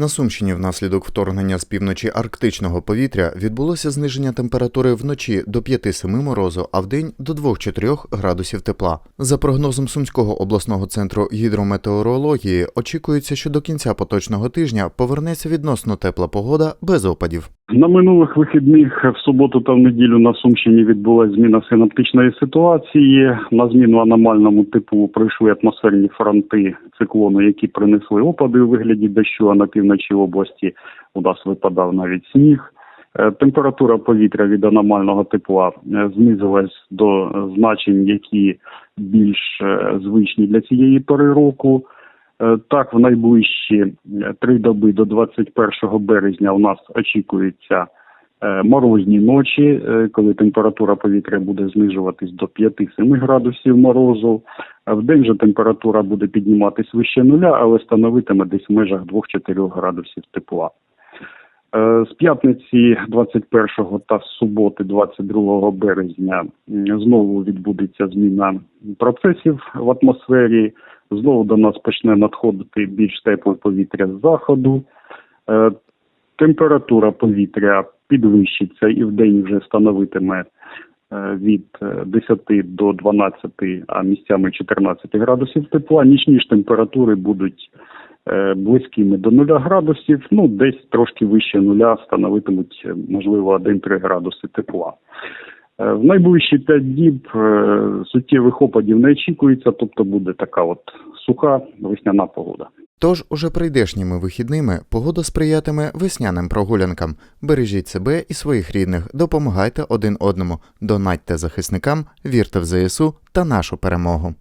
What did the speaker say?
На Сумщині внаслідок вторгнення з півночі арктичного повітря відбулося зниження температури вночі до 5-7 морозу, а вдень до 2-4 градусів тепла. За прогнозом Сумського обласного центру гідрометеорології, очікується, що до кінця поточного тижня повернеться відносно тепла погода без опадів. На минулих вихідних в суботу та в неділю на Сумщині відбулася зміна синоптичної ситуації. На зміну аномальному типу прийшли атмосферні фронти циклону, які принесли опади у вигляді дощу, а на півночі області у нас випадав навіть сніг. Е, Температура повітря від аномального тепла е, знизилась до значень, які більш е, звичні для цієї пори року. Е, Так, в найближчі е, три доби до 21 березня у нас очікуються е, морозні ночі, коли температура повітря буде знижуватись до 5-7 градусів морозу. В день же температура буде підніматись вище нуля, але становитиме десь в межах 2-4 градусів тепла. З п'ятниці 21 та з суботи 22 березня знову відбудеться зміна процесів в атмосфері. Знову до нас почне надходити більш тепле повітря з заходу. Е, Температура повітря підвищиться і в день вже становитиме е, від е, 10 до 12, а місцями 14 градусів тепла. Нічні ж температури будуть е, близькими до 0 градусів, ну десь трошки вище нуля становитимуть, е, можливо, 1-3 градуси тепла. Е, В найближчі 5 діб е, суттєвих опадів не очікується, тобто буде така от суха весняна погода. Тож уже прийдешніми вихідними погода сприятиме весняним прогулянкам. Бережіть себе і своїх рідних, допомагайте один одному, донатьте захисникам, вірте в ЗСУ та нашу перемогу.